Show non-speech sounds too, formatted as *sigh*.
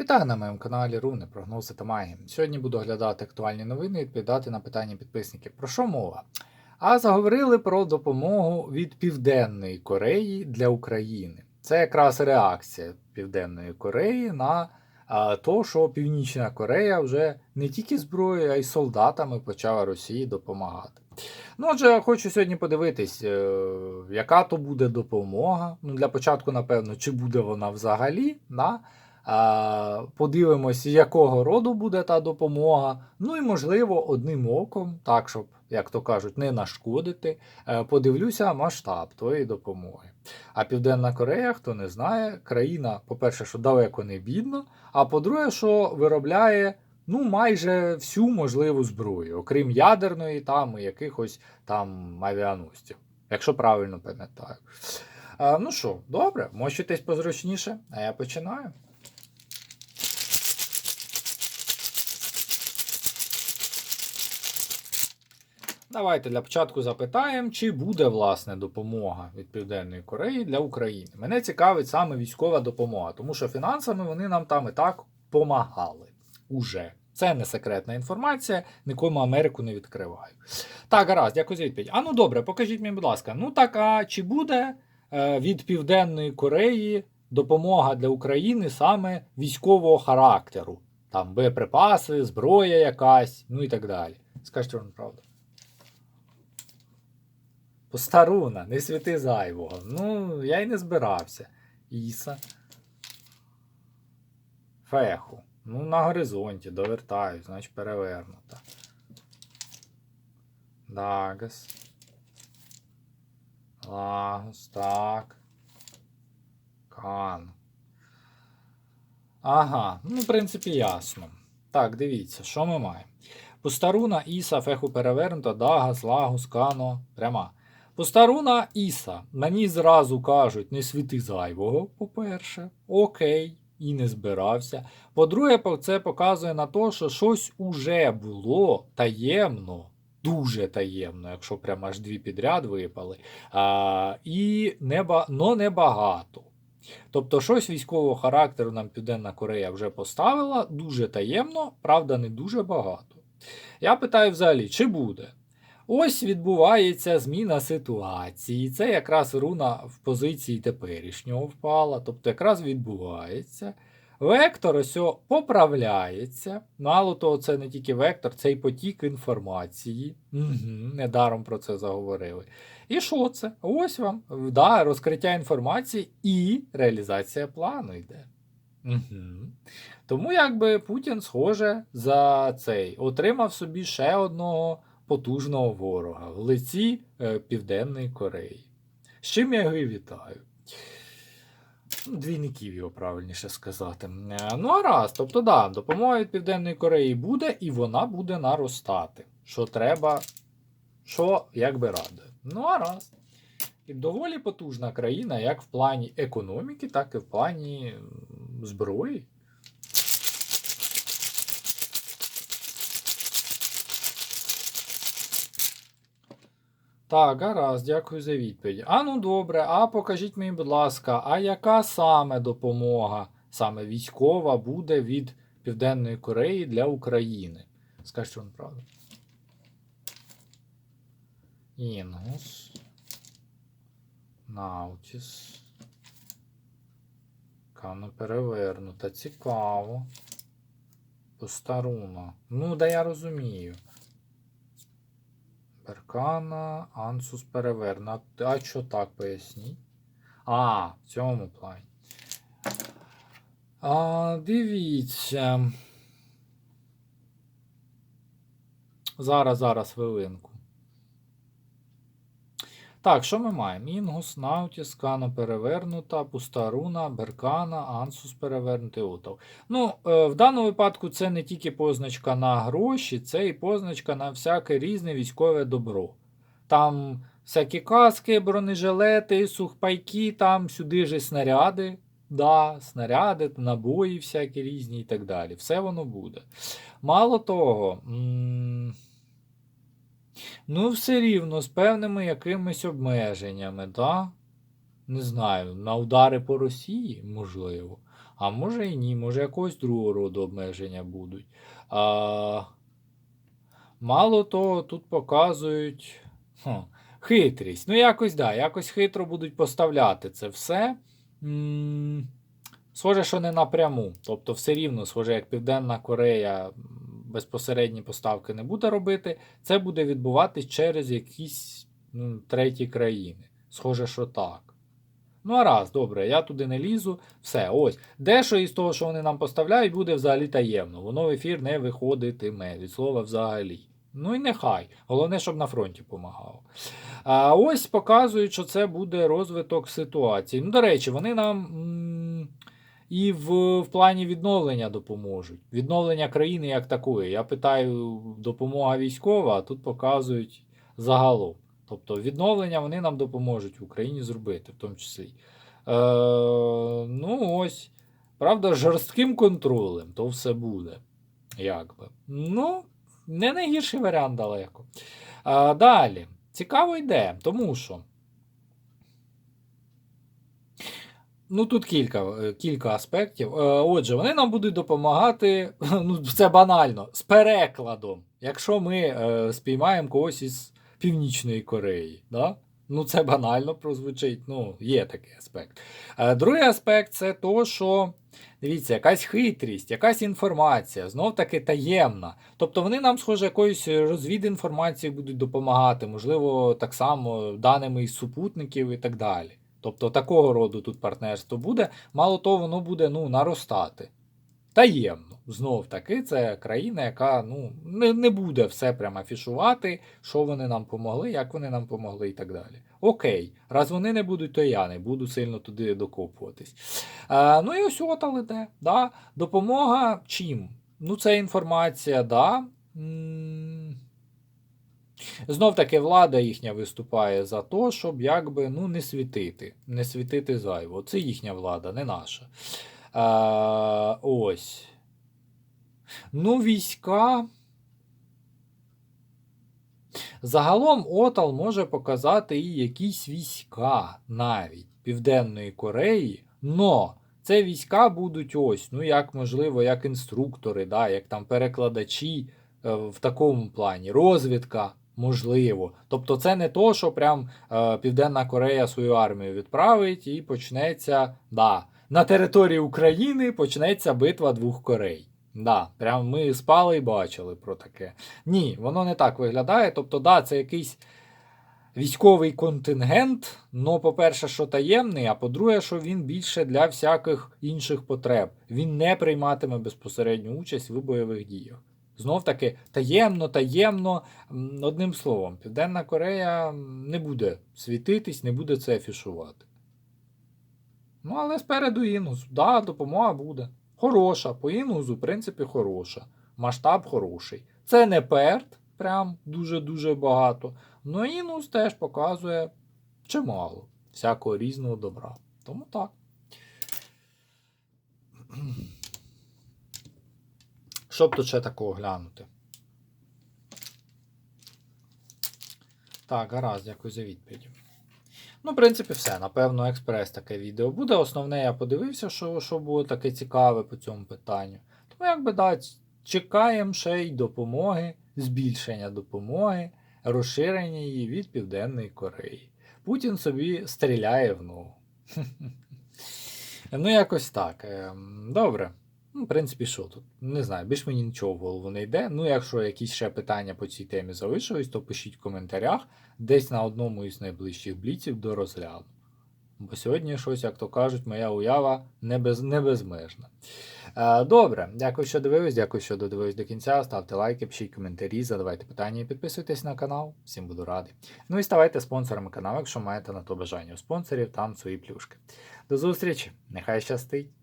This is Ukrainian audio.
Вітаю на моєму каналі Руни, прогнози та магії. Сьогодні буду оглядати актуальні новини і відповідати на питання підписників. Про що мова? А заговорили про допомогу від Південної Кореї для України. Це якраз реакція Південної Кореї на то, що Північна Корея вже не тільки зброєю, а й солдатами почала Росії допомагати. Ну, отже, хочу сьогодні подивитись, е, яка то буде допомога. Ну, для початку, напевно, чи буде вона взагалі. На а, Подивимося, якого роду буде та допомога. Ну і, можливо, одним оком, так, щоб, як то кажуть, не нашкодити, е, подивлюся масштаб тої допомоги. А Південна Корея, хто не знає, країна, по-перше, що далеко не бідна, а по-друге, що виробляє ну, майже всю можливу зброю, окрім ядерної там і якихось там авіаносців, якщо правильно пам'ятаю. А, ну що, добре, мочитесь позручніше, а я починаю. Давайте для початку запитаємо, чи буде власне допомога від Південної Кореї для України. Мене цікавить саме військова допомога, тому що фінансами вони нам там і так помагали. Уже. Це не секретна інформація, нікому Америку не відкриваю. Так, гаразд, дякую за відповідь. А ну добре, покажіть мені, будь ласка. Ну так, а чи буде е, від Південної Кореї допомога для України саме військового характеру? Там боєприпаси, зброя якась, ну і так далі. Скажіть вам правду. Постаруна, не світи зайвого. Ну, я й не збирався. Іса. Феху. Ну, на горизонті, довертаю, значить перевернута. Дагас. Лагус, так. Кан. Ага, ну, в принципі, ясно. Так, дивіться, що ми маємо. Постаруна, Іса, Феху перевернута, Дагас, Лагус, Кано, пряма. Постаруна Іса. Мені зразу кажуть, не світи зайвого, по-перше. Окей, і не збирався. По-друге, це показує на те, що щось уже було таємно, дуже таємно, якщо прямо аж дві підряд випали. А, І неба, но небагато. Тобто, щось військового характеру нам Південна Корея вже поставила, дуже таємно, правда, не дуже багато. Я питаю взагалі, чи буде? Ось відбувається зміна ситуації. Це якраз руна в позиції теперішнього впала. Тобто, якраз відбувається. Вектор ось поправляється. Мало того, це не тільки вектор, це й потік інформації. Угу, Недаром про це заговорили. І що це? Ось вам да, розкриття інформації і реалізація плану йде. Угу. Тому якби Путін, схоже, за цей отримав собі ще одного потужного ворога в лиці е, Південної Кореї. З чим я його і вітаю. Двійників його правильніше сказати. Е, Ну, а раз, тобто, да, допомога від Південної Кореї буде, і вона буде наростати. Що треба, що як би радує. Ну, а раз. І доволі потужна країна, як в плані економіки, так і в плані зброї. Так, гаразд, дякую за відповідь. А ну добре, а покажіть мені, будь ласка, а яка саме допомога, саме військова, буде від Південної Кореї для України? Скажіть вам правду. Інгус. Наутіс. Кано перевернута. Цікаво. Постаруна. Ну, да я розумію. Беркана, Ансус переверна. А що так поясніть? А, в цьому плані. А, Дивіться. Зараз, зараз хвилинку. Так, що ми маємо? Інгус, Наутіс, Кано перевернута, Пустаруна, Беркана, Ансус перевернутий Отов. Ну, е, в даному випадку це не тільки позначка на гроші, це і позначка на всяке різне військове добро. Там всякі каски, бронежилети, сухпайки, там сюди ж снаряди. Да, снаряди, набої всякі різні і так далі. Все воно буде. Мало того. М Ну, все рівно, з певними якимись обмеженнями, да? Не знаю, на удари по Росії, можливо. А може і ні, може якогось другого роду обмеження будуть. А, мало того, тут показують хм, хитрість. Ну, якось да, якось хитро будуть поставляти це все. М, Схоже, що не напряму. Тобто, все рівно, схоже, як Південна Корея м, безпосередні поставки не буде робити, це буде відбуватись через якісь ну, треті країни. Схоже, що так. Ну, а раз, добре, я туди не лізу. Все, ось. Дещо із того, що вони нам поставляють, буде взагалі таємно. Воно в ефір не виходитиме від слова взагалі. Ну і нехай. Головне, щоб на фронті помагало. А ось показують, що це буде розвиток ситуації. Ну, до речі, вони нам і в, в плані відновлення допоможуть. Відновлення країни як такої. Я питаю, допомога військова, а тут показують загалом. Тобто відновлення вони нам допоможуть в Україні зробити, в тому числі. Е, ну ось. Правда, жорстким контролем то все буде. Як би. Ну, не найгірший варіант далеко. А, далі. Цікаво йде, тому що. Ну, тут кілька, е, кілька аспектів. Е, Отже, вони нам будуть допомагати, *laughs* ну, це банально, з перекладом. Якщо ми е, спіймаємо когось із Північної Кореї. Да? Ну, це банально прозвучить. Ну, є такий аспект. Другий аспект це то, що дивіться, якась хитрість, якась інформація, знов таки таємна. Тобто вони нам, схоже, якоюсь розвідінформацією будуть допомагати, можливо, так само даними із супутників і так далі. Тобто такого роду тут партнерство буде. Мало того, воно буде ну, наростати. Таємно. Знов таки, це країна, яка ну, не, не буде все прямо афішувати, що вони нам помогли, як вони нам помогли і так далі. Окей, раз вони не будуть, то я не буду сильно туди докопуватись. А, ну і ось отале де. Да? Допомога чим? Ну, це інформація, да. М, Знов таки влада їхня виступає за те, щоб якби ну, не світити, не світити зайво. Це їхня влада, не наша. А, ось. Ну, війська. Загалом Отал може показати і якісь війська навіть Південної Кореї, но це війська будуть ось, ну як можливо, як інструктори, да, як там перекладачі е, в такому плані, розвідка. Можливо. Тобто це не то, що прям е, Південна Корея свою армію відправить і почнеться. Да, на території України почнеться битва двох Корей. Да, прям ми спали і бачили про таке. Ні, воно не так виглядає. Тобто, да, це якийсь військовий контингент, но, по-перше, що таємний, а по-друге, що він більше для всяких інших потреб. Він не прийматиме безпосередню участь в бойових діях. Знов таки, таємно, таємно, одним словом, Південна Корея не буде світитись, не буде це афішувати. Ну, але спереду інус. Да, допомога буде. Хороша. По інузу, в принципі, хороша. Масштаб хороший. Це не перт, прям дуже-дуже багато. Ну інус теж показує чимало всякого різного добра. Тому так. Що б тут ще такого глянути? Так, гаразд, дякую за відповідь. Ну, в принципі, все. Напевно, експрес таке відео буде. Основне, я подивився, що, що було таке цікаве по цьому питанню. Тому, якби да, чекаємо ще й допомоги, збільшення допомоги, розширення її від Південної Кореї. Путін собі стріляє в ногу. *laughs* Ну, якось так. Ем, Добре. Ну, в принципі, що тут? Не знаю, більш мені нічого в голову не йде. Ну, якщо якісь ще питання по цій темі залишились, то пишіть в коментарях десь на одному із найближчих бліців до розгляду. Бо сьогодні щось, як то кажуть, моя уява не, без, не безмежна. Е, добре, дякую, що дивились, дякую, що додивились до кінця. Ставте лайки, пишіть коментарі, задавайте питання і підписуйтесь на канал. Всім буду радий. Ну і ставайте спонсорами каналу, якщо маєте на то бажання у спонсорів, там свої плюшки. До зустрічі! Нехай щастить!